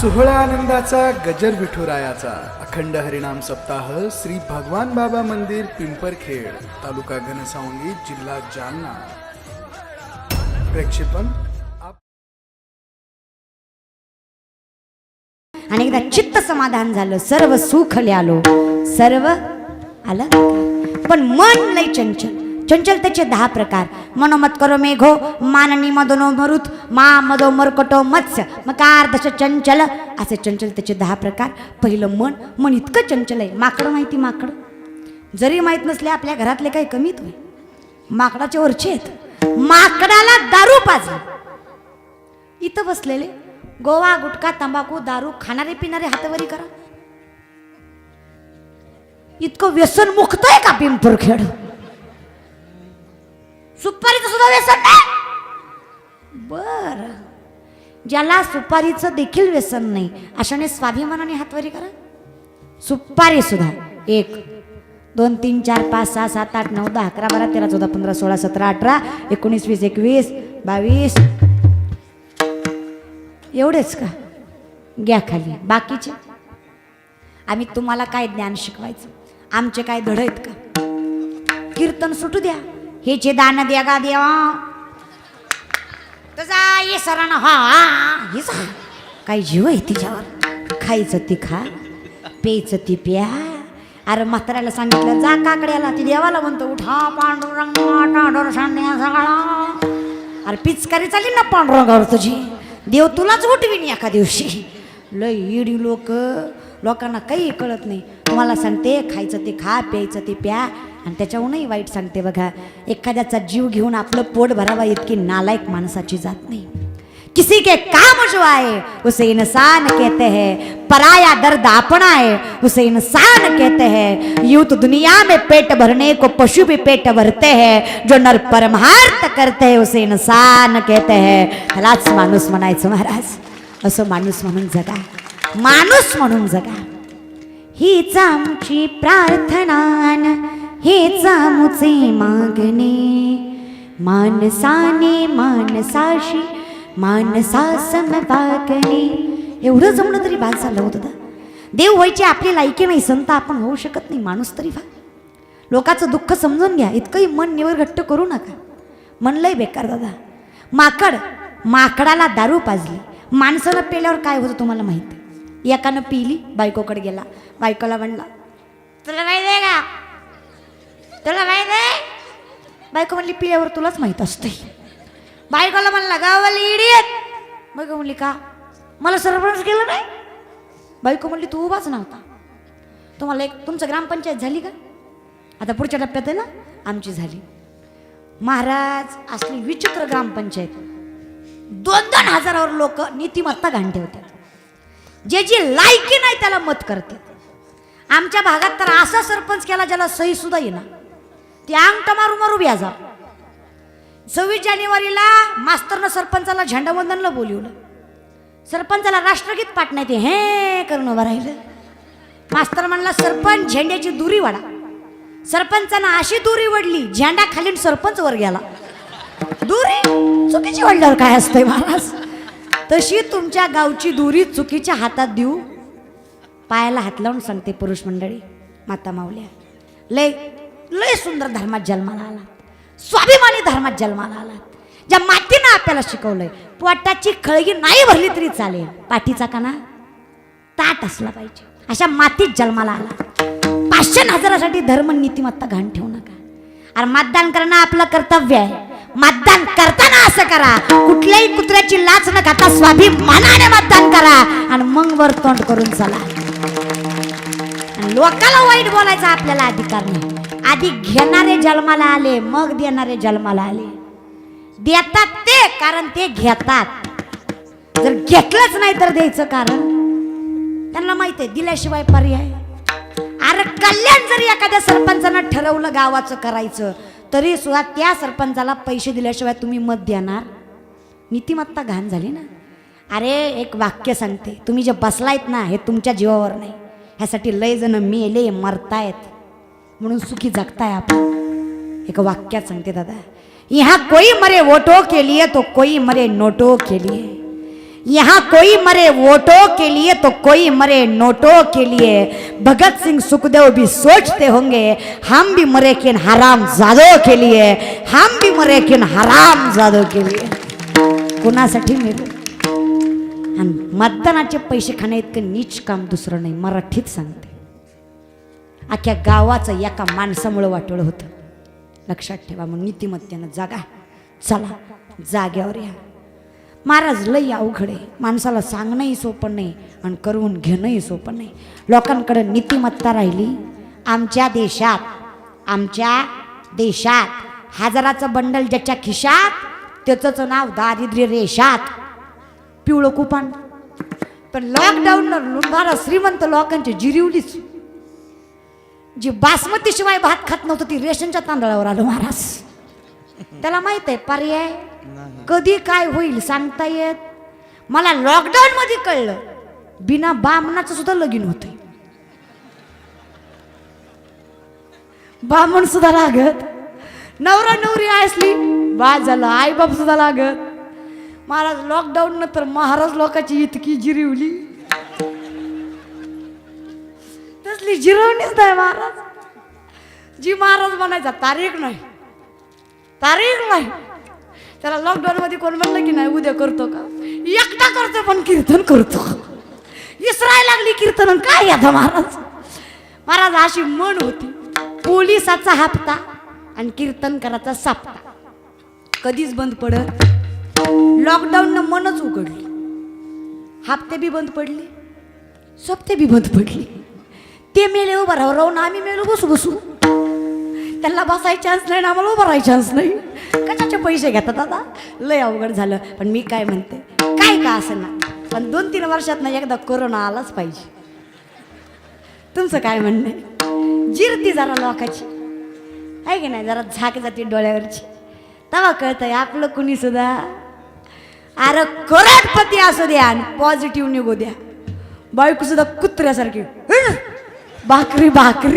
सोहळा आनंदाचा गजर विठुरायाचा. अखंड हरिणाम सप्ताह श्री भगवान बाबा मंदिर पिंपरखेड तालुका घनसावंगी जिल्हा जालना. प्रेक्षेपण आणि एकदा चित्त समाधान झालं सर्व सुख आलो सर्व आलं? पण मन लय चंचल. चंचलतेचे दहा प्रकार. मनोमत करो मेघो माननी मदनो मरुत मा मदो मरकटो मत्स्य मकार दश चंचल. असे चंचलतेचे दहा प्रकार. पहिलं मन मन इतकं चंचल आहे. माकडं माहिती माकडं. जरी माहीत नसले आपल्या घरातले काही कमीत तुम्ही. माकडाचे वरचे आहेत. माकडाला दारू पाजली. इथं बसलेले. गोवा गुटखा तंबाखू दारू खाणारे पिणारे हातवरी करा. इतकं व्यसन मुक्त आहे का पिंपरखेड? सुपारीचं सुद्धा व्यसन नाही. बर. ज्याला सुपारीचं देखील व्यसन नाही अशाने स्वाभिमानाने हातवारी करा. सुपारी सुद्धा. एक दोन तीन चार पाच सहा सात आठ नऊ दहा अकरा बारा तेरा चौदा पंधरा सोळा सतरा अठरा एकोणीस वीस एकवीस बावीस. एवढेच का? घ्या खाली. बाकीचे? आम्ही तुम्हाला काय ज्ञान शिकवायचं? आमचे काय धड आहेत का? कीर्तन सुटू द्या. हे दान द्या गा देवा. तुझा इसरण सरांना हा हिचा काही जीव आहे तिच्यावर. खायचं ती खा प्यायचं ती प्या. अरे म्हाताऱ्याला सांगितलं जा काकड्याला ती देवाला म्हणतो उठा पांडुरंग टांडोर सांडण्या सगळा. अरे पिचकारी चालली ना पांडुरंगावर तुझी. देव तुलाच उठवीन एका दिवशी. लय इडी लोक लोकांना काही कळत नाही. तुम्हाला सांगते खायचं ते खा प्यायचं ते प्या. आणि त्याच्याहूनही वाईट सांगते बघा एखाद्याचा जीव घेऊन आपलं पोट भरावा इतकी नालायक माणसाची जात नाही. किसी के काम जो आए उसे इंसान कहते हैं पराया दर्द अपना है उसे इंसान कहते हैं। यूं तो दुनिया में पेट भरने को पशु भी पेट भरते हैं जो नर परमार्थ करते हैं उसे इंसान कहते हैं। ह्यालाच माणूस म्हणायचं महाराज असं माणूस म्हणून जगा माणूस म्हणून जगा। हीच आमची प्रार्थना हे जामुचे मागणे. मानसाने मानसाशी मानसा समवागणे एवढं जमलं तरी बाद झालं होतं दादा. देव व्हायची आपली लायकी नाही संत आपण होऊ शकत नाही माणूस तरी व्हा. लोकाचं दुःख समजून घ्या इतकंही मन निवर घट्ट करू नका. मन लय बेकार दादा माकड माकडाला दारू पाजली. माणसाला पेल्यावर काय होतं तुम्हाला माहिती? एकानं पिली बायकोकडे गेला बायकोला म्हणला तुला माहिती आहे का? तुला काय आहे बायको म्हणली पिल्यावर तुलाच माहीत असते बायकोला म्हणला गावाला इडियत बायको म्हणली का? मला सरपंच केलं नाही? बायको म्हणली तू उभाच नव्हता तुम्हाला एक तुमचं ग्रामपंचायत झाली का? आता पुढच्या टप्प्यात आहे ना आमची झाली. महाराज असली विचित्र ग्रामपंचायत. दोन दोन हजारावर लोक नीतिमत्ता घाण ठेवतात जे जी लायकी नाही त्याला मत करतात. आमच्या भागात तर असा सरपंच केला ज्याला सही सुद्धा येणार ते अंगठ मारू मारू व्याजा सव्वीस जानेवारीला मास्तरनं सरपंचाला झेंडावंदनला बोलवलं. सरपंचाला राष्ट्रगीत पाठ ते हे करून उभं राहिलं. मास्तर म्हणला सरपंच झेंड्याची दुरी वाढा. सरपंचानं अशी दुरी वडली झेंडा खालीन सरपंच वर गेला. दुरी चुकीची वडल्यावर काय असतंय महाराज? तशी तुमच्या गावची दुरी चुकीच्या हातात देऊ. पायाला हात लावून सांगते पुरुष मंडळी माता माऊल्या. लय लय सुंदर धर्मात जन्माला आला. स्वाभिमानी धर्मात जन्माला आला. ज्या मातीनं आपल्याला शिकवलंय पोटाची खळगी नाही भरली तरी चालेल. पाठीचा काना ताट असला पाहिजे. अशा मातीत जन्माला आला. पाचशे हजारासाठी धर्म नीतिमत्ता घाण ठेवू नका. अरे मतदान करणं आपलं कर्तव्य आहे. मतदान करताना असं करा. कुठल्याही कुत्र्याची लाच न खाता स्वाभिमानाने मतदान करा आणि मग वर तोंड करून चला. लोकाला वाईट बोलायचा आपल्याला अधिकार नाही. आधी घेणारे जन्माला आले मग देणारे जन्माला आले. देतात ते कारण ते घेतात. जर घेतलंच नाही तर द्यायचं कारण. त्यांना माहिती आहे दिल्याशिवाय पर्याय. अरे कल्याण जरी एखाद्या सरपंचानं ठरवलं गावाचं करायचं तरी सुद्धा त्या सरपंचाला पैसे दिल्याशिवाय तुम्ही मत देणार. नीतिमत्ता घाण झाली ना. अरे एक वाक्य सांगते तुम्ही जे बसलायत ना हे तुमच्या जीवावर नाही. ह्यासाठी लय जण मेले मरतायत. म्हणून सुखी जगताय आपण. एक वाक्यात सांगते दादा. यहाँ कोई मरे वोटो के लिए तो कोई मरे नोटो के लिए. यहाँ कोई मरे वोटों के लिए तो कोई मरे नोटों के लिए. भगत सिंह सुखदेव भी सोचते होंगे हम भी मरे किन हराम जादों के लिए. हम भी मरे किन हराम जादों के लिए. कुणासाठी मेलो आणि मतदानाचे पैसे खाण्या इतकं नीच काम दुसरं नाही मराठीत सांगते. अख्ख्या गावाचं एका माणसामुळं वाटोळं होतं. लक्षात ठेवा मग नीतिमत्तेनं जागा. चला जाग्यावर या. महाराज लई अवघड आहे. माणसाला सांगणंही सोपं नाही आणि करून घेणंही सोपं नाही. लोकांकडे नीतिमत्ता राहिली. आमच्या देशात आमच्या देशात हजाराचं बंडल ज्याच्या खिशात त्याचंच नाव दारिद्र्य रेषात. पिवळं कुपान. पण लॉकडाऊनला लुटणारा श्रीमंत लोकांची जिरिवलीच. जी बासमती शिवाय भात खात नव्हतं ती रेशनच्या तांदळावर आलं महाराज. त्याला माहीत आहे पर्याय? कधी काय होईल सांगता येत? मला लॉकडाऊन मध्ये कळलं बिना बामणाचं सुद्धा लगीन होत बामण सुद्धा लागत नवरा नवरी असली बा झालं आई बाप सुद्धा लागत. महाराज लॉकडाऊन नंतर महाराज लोकांची इतकी जिरवली. तसली जिरवणीच नाही महाराज. जी महाराज म्हणायचा तारीख नाही तारीख नाही. त्याला लॉकडाऊन मध्ये कोण म्हणलं की नाही उद्या करतो का? एकटा करतो पण कीर्तन करतो. इसराय लागली कीर्तन काय आता महाराज? महाराज अशी म्हण होती पोलिसाचा हप्ता आणि कीर्तन करायचा साप्ता. कधीच बंद पडत. लॉकडाऊननं मनच उघडली. हप्ते बी बंद पडले सप्ते बी बंद पडली. ते मेले उभं राहू राहून आम्ही मेलो बसू बसू. त्यांना बसाय चान्स नाही ना आम्हाला उभं राहाय चान्स नाही. कशाचे पैसे घेतात दादा लय अवघड झालं. पण मी काय म्हणते? काय का असं ना? पण दोन तीन वर्षात ना एकदा कोरोना आलाच पाहिजे. तुमचं काय म्हणणं जिरती जरा लोकाची. आहे की नाही? जरा झाक जाते डोळ्यावरची. तेव्हा कळतंय आपलं कुणी सुद्धा. अरे करोडपती असू द्या आणि पॉझिटिव्ह निघू द्या. बायको सुद्धा कुत्र्यासारखी. भाकरी भाकरी.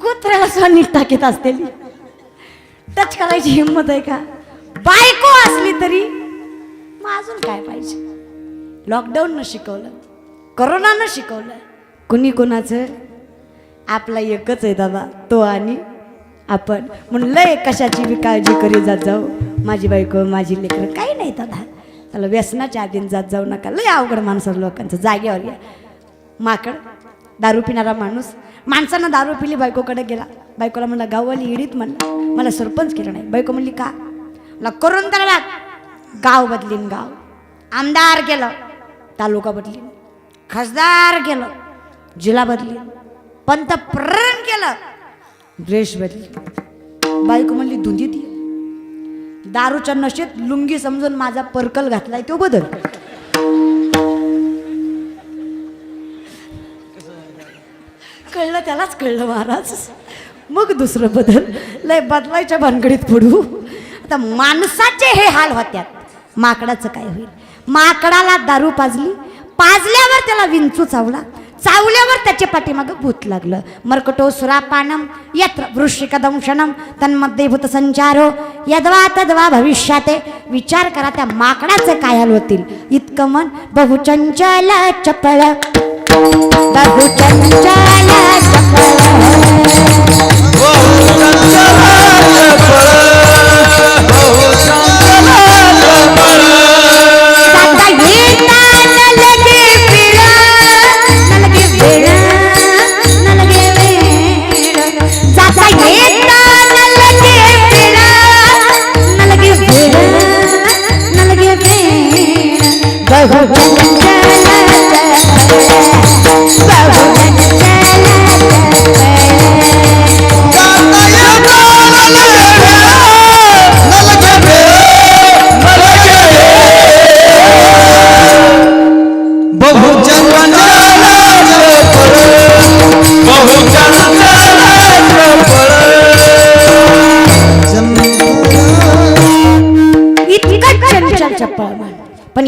कुत्र्याला सुद्धा नीट टाकीत असते टच करायची हिंमत आहे का? बायको असली तरी मग अजून काय पाहिजे? लॉकडाऊननं शिकवलं करोनानं शिकवलं कुणी कुणाचं? आपला एकच आहे दादा तो आणि आपण. म्हणून लय कशाची बी काळजी करी जात जाऊ. माझी बायको माझी लेकरं काही नाही दादा. त्याला व्यसनाच्या आधीन जात जाऊ नका. लय अवघड माणसं लोकांचं. जागेवर या. माकड दारू पिणारा माणूस. माणसानं दारू पिली बायकोकडे गेला. बायकोला म्हणला गाववाली इडीत म्हणलं मला सरपंच केलं नाही. बायको म्हणली का? मला करून त्याला गाव बदलीन गाव. आमदार केलं तालुका बदलीन. खासदार केलं जिल्हा बदलीन. पंतप्रधान केलं ड्रेस बदली बायको म्हणली धुंदीत ती दारूच्या नशेत लुंगी समजून माझा पर्कल घातलाय तो बदल. कळलं त्यालाच कळलं महाराज. मग दुसरं बदल. लय बदलायच्या भानगडीत पडू. आता माणसाचे हे हाल होत्यात. माकडाचं काय होईल? माकडाला दारू पाजली पाजल्यावर त्याला विंचू चावला चावल्यावर त्याच्या पाठीमागं भूत लागलं. मर्कटो सुरापानम यत्र वृश्चिकदंशनम तन्मध्ये भूत संचारो यद्वा तद्वा भविष्याते विचार करा त्या माकडाचे काय हाल होतील. इतकं मन बहुचंचल चपळ. बहुचंचल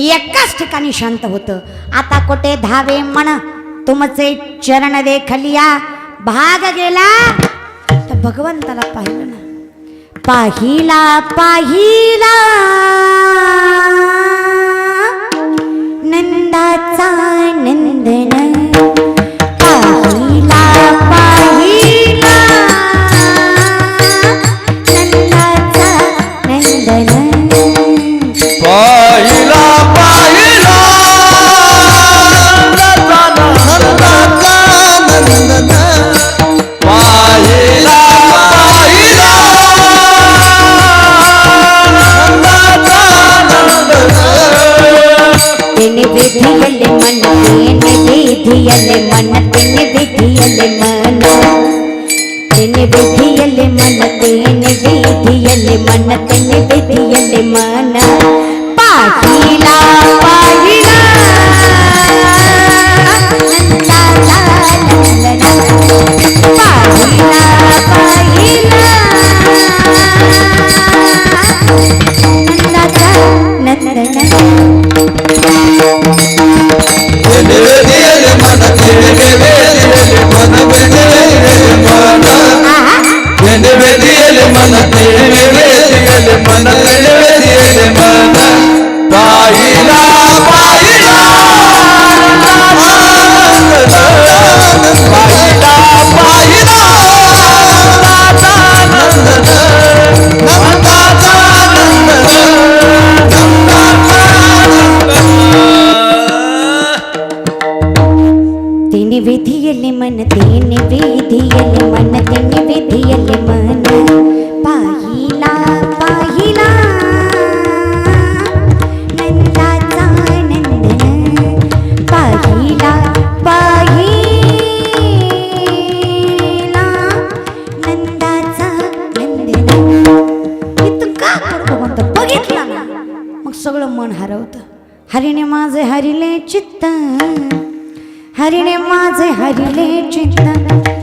एकाच ठिकाणी शांत होतं. आता कोठे धावे मन तुमचे चरण देखलिया भाग गेला. तर भगवंताला पाहिलं ना. पाहिला पाहिला. नंदाचा नंदन ಮನ वेने वेदियले मन वेदियले मन वेदियले मन सगळं हरिणे माझे हरिले चित्त. हरिणे माझे हरिले चित्त.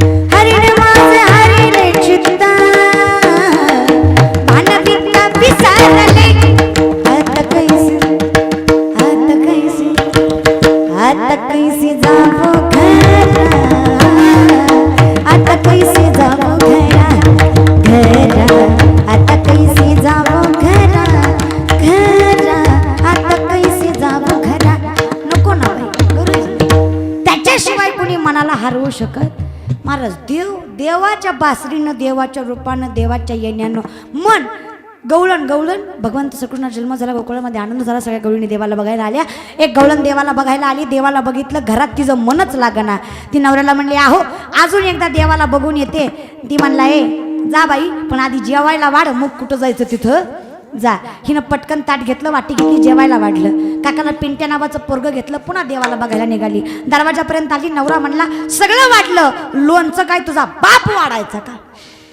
मनाला हरवू शकत? महाराज देव देवाच्या बासरीनं देवाच्या रूपानं देवाच्या येण्यानं मन गवळण गवळण. भगवंत सकृष्ण जन्म झाला गोकुळामध्ये आनंद झाला. सगळ्या गवळीने देवाला बघायला आल्या. एक गवळण देवाला बघायला आली. देवाला बघितलं घरात तिचं मनच लागना. ती नवऱ्याला म्हणली आहो अजून एकदा देवाला बघून येते. ती म्हणला ए जा बाई पण आधी जेवायला वाढ. मग कुठं जायचं तिथं? जा. हिनं पटकन ताट घेतलं वाटी घेतली जेवायला वाढलं. काकाला पिंट्या नावाचं पोरगं घेतलं पुन्हा देवाला बघायला निघाली. दरवाजापर्यंत आली नवरा म्हणला सगळं वाढलं. लोणचं काय तुझा बाप वाढायचा का?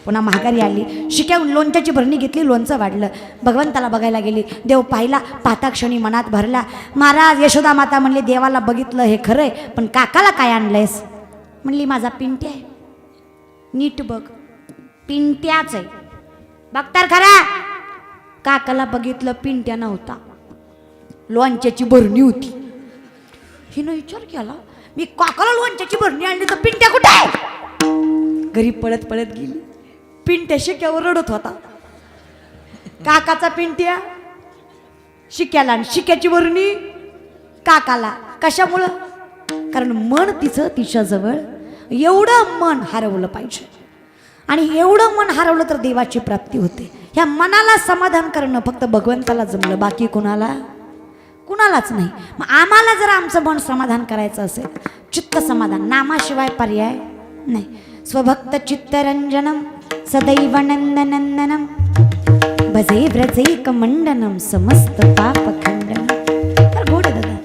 पुन्हा महागारी आली. शिक्याहून लोणच्याची भरणी घेतली लोणचं वाढलं. भगवंताला बघायला गेली. देव पाहिला पाहता क्षणी मनात भरला. महाराज यशोदा माता म्हणली देवाला बघितलं हे खरंय पण काकाला काय आणलंयस? म्हणली माझा पिंट्या आहे. नीट बघ. पिंट्याच आहे. बघतार खरा. काकाला बघितलं पिंट्या नव्हता. लोणच्याची भरणी होती. हिनं विचार केला मी काकाला लोणच्याची भरणी आणली तर पिंट्या कुठे आहे घरी पळत पळत गेली. पिंट्या शिक्यावर रडत होता. काकाचा पिंट्या शिक्याला आणि शिक्याची भरणी काकाला. कशामुळं? कारण मन तिचं तिच्याजवळ एवढं मन हरवलं पाहिजे. आणि एवढं मन हरवलं तर देवाची प्राप्ती होते. ह्या मनाला समाधान करणं फक्त भगवंताला जमलं बाकी कुणाला? कुणालाच नाही. मग आम्हाला जर आमचं मन समाधान करायचं असेल चित्त समाधान नामाशिवाय पर्याय नाही. स्वभक्त चित्तरंजनम सदैव नंदनंदनम भजे व्रजे कमंडनम समस्त पापखंडन तर गोड दादा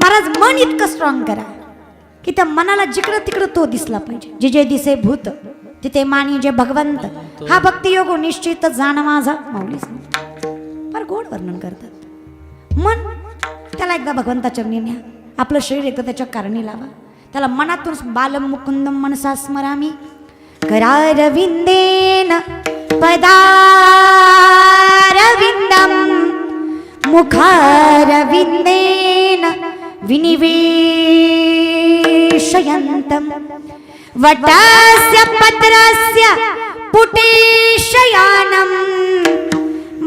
महाराज मन इतकं स्ट्रॉंग करा की त्या मनाला जिकडं तिकडं तो दिसला पाहिजे. जे जे दिसे भूत तिथे मानी जे भगवंत. हा भक्तियोग निश्चित जाण माझा. माऊलीच फार गोड वर्णन करतात. मन त्याला एकदा भगवंताच्या न्या आपलं शरीर एकदा त्याच्या कारणी लावा. त्याला मनातून बालम मुकुंदम मनसा स्मरामी. करारविंदेन पदारविंदम. मुखारविंदेन विनिवेशयंतम वटस्य पत्रस्य पुटेशयानं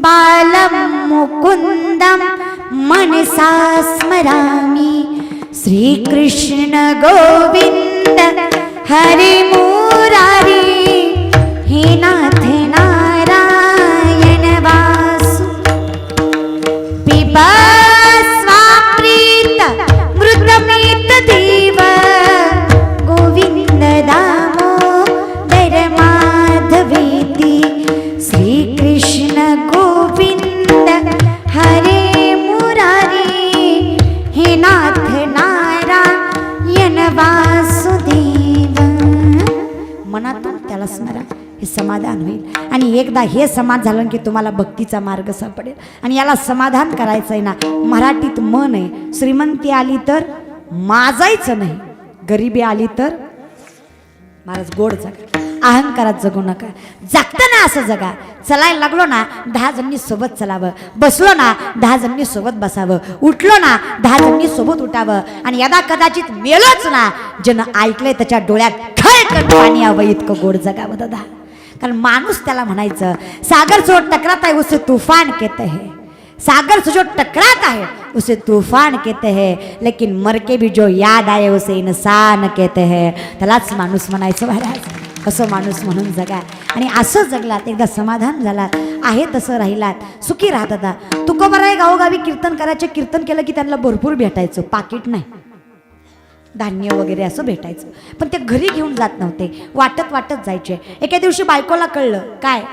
बालं मुकुन्दं मनसा स्मरामि। श्रीकृष्ण गोविन्द हरे मुरारी हे नाथ एकदा हे समाज झालं की तुम्हाला भक्तीचा मार्ग सापडेल. आणि याला समाधान करायचं आहे ना मराठीत मन आहे. श्रीमंती आली तर माजायचं नाही. गरिबी आली तर महाराज गोड जगा. अहंकारात जगू नका. जगताना असं जगा. चलायला लागलो ना दहा जणांनी सोबत चलावं. बसलो ना दहा जणांनी सोबत बसावं. उठलो ना दहा जणांनी सोबत उठावं. आणि यदा कदाचित मेलोच ना ज्यानं ऐकलंय त्याच्या डोळ्यात खळखळ पाणी यावं. इतकं गोड जगावं दादा. कारण माणूस त्याला म्हणायचं सागर जो टकरात आहे उसे तूफान केत हे. सागर से जो टकराता है उसे तूफान कहते हैं लेकिन मर के भी जो याद आए उसे इन्सान कहते हैं। त्यालाच माणूस म्हणायचं महाराज असं माणूस म्हणून जगा. आणि असं जगलात एकदा समाधान झाला आहे तसं राहिलात सुखी राहत आता तुकोबराय गावोगावी कीर्तन करायचे कीर्तन केलं की त्यांना भरपूर भेटायचं पाकिट नाही. धान्य वगैरे असं भेटायचं. पण ते घरी घेऊन जात नव्हते. वाटत वाटत जायचे. एका दिवशी बायकोला कळलं काय?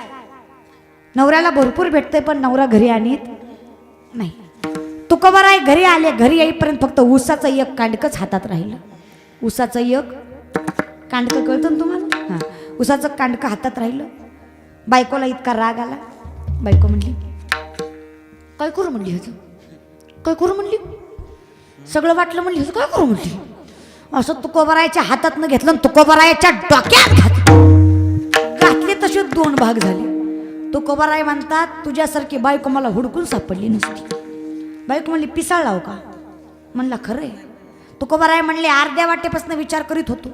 नवऱ्याला भरपूर भेटते पण नवरा घरी आणीत नाही. तुकोबाराय घरी आले घरी येईपर्यंत फक्त ऊसाचं एक कांडकच हातात राहिलं. ऊसाचं एक कांडकं कळतं ना तुम्हाला? हां. ऊसाचं कांडकं हातात राहिलं. बायकोला इतका राग आला. बायको म्हणली काय करू म्हणली ह्याचं? काय करू म्हणली? सगळं वाटलं म्हणली ह्याचं काय करू म्हणली? असं तुकोबरायच्या हातातनं घेतलं आणि तुकोबरायच्या डोक्यात घात घातले तसे दोन भाग झाले. तुकोबराय म्हणतात तुझ्यासारखी बायको मला हुडकून सापडली नसती. बायको म्हणली पिसाळ लाव का? म्हणला खरं आहे म्हणले अर्ध्या वाटेपासून विचार करीत होतो.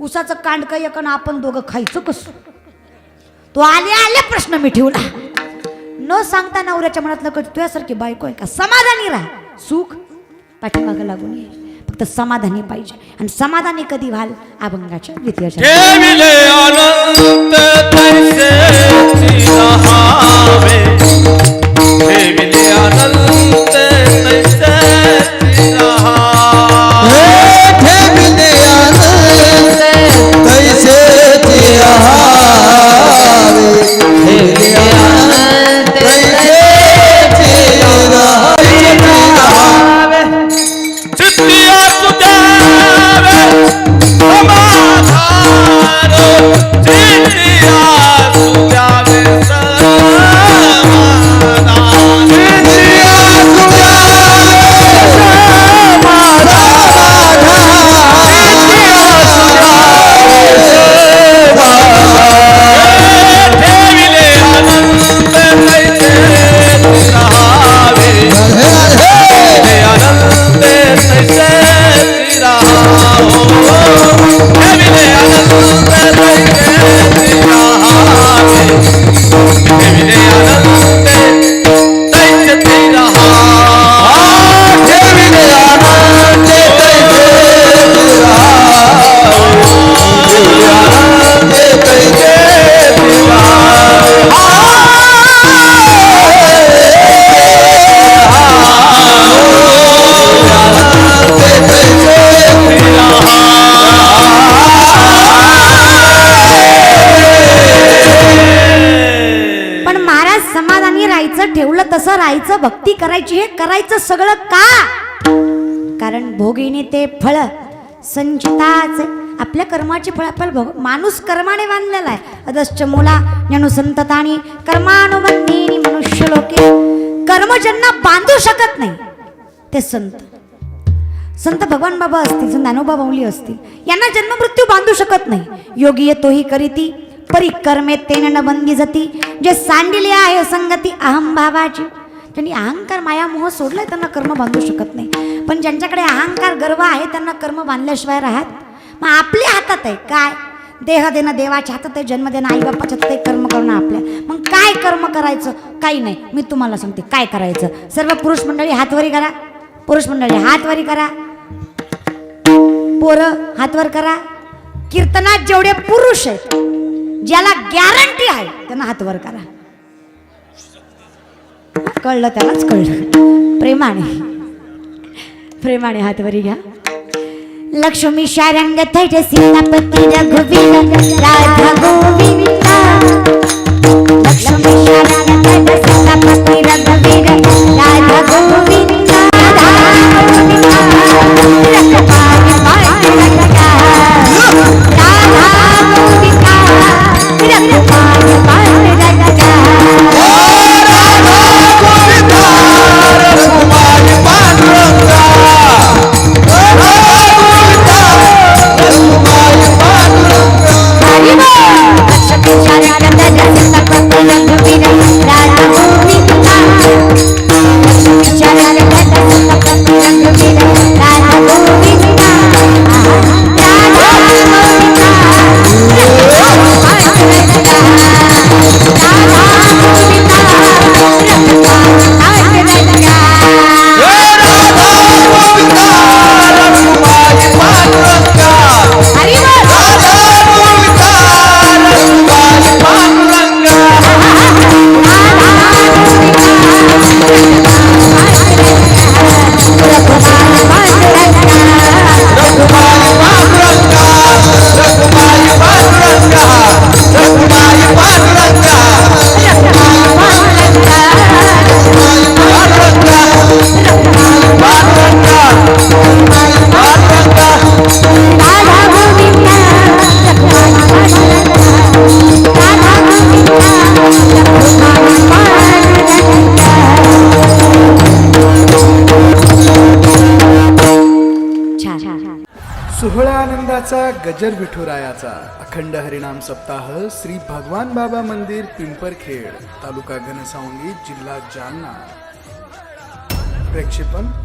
उसाचं कांडकं एक आपण दोघं खायचं कसं? तो आले आले प्रश्न मी ठेवला. न सांगता नवऱ्याच्या मनातलं कधी तुझ्यासारखी बायको आहे का? समाधानी राहा. सुख पाठीमागं लागून येईल फक्त समाधानी पाहिजे. आणि समाधानी कधी व्हाल? अभंगाच्या द्वितीय भोगिनी ते फळ. संचिताच आपल्या कर्माचे फळ आपल्याला भोग माणूस कर्माने बांधलेला आहे. अदश्च मुला ज्ञानु संततानी कर्मानुबंधीनी मनुष्य लोके. कर्म ज्यांना बांधू शकत नाही ते संत. संत भगवान बाबा असतील संत ज्ञानोबा बाऊली असतील यांना जन्ममृत्यू बांधू शकत नाही. योगी येतोही करीती परिकर्मे तेन न बंदी जाती. जे सांडिले आहे संगती अहम भावाची त्यांनी अहंकार मायामोह सोडलाय त्यांना कर्म बांधू शकत नाही. पण ज्यांच्याकडे अहंकार गर्व आहे त्यांना कर्म बांधल्याशिवाय राहत. मग आपल्या हातात आहे काय? देह देणं देवाच्या हातात आहे जन्म देणं आई बापाच्या हातात आहे कर्म करणं आपल्या. मग काय कर्म करायचं? काही नाही. मी तुम्हाला सांगते काय करायचं? सर्व पुरुष मंडळी हातवरी करा. पुरुष मंडळी हातवरी करा. पोरं हातवर करा. कीर्तनात जेवढे पुरुष आहेत ज्याला गॅरंटी आहे त्यांना हातवर करा. कळलं त्यालाच कळलं. प्रेमाने प्रेमाने हातवरी घ्या. लक्ष्मी शारंग थैट सीतापती रघुवीर राधा गोविंदा. लक्ष्मी शारंग सोहळा गजर विठुरायाचा. अखंड हरिणाम सप्ताह श्री भगवान बाबा मंदिर पिंपरखेड तालुका घनसावंगी जिल्हा जालना. प्रेक्षेपण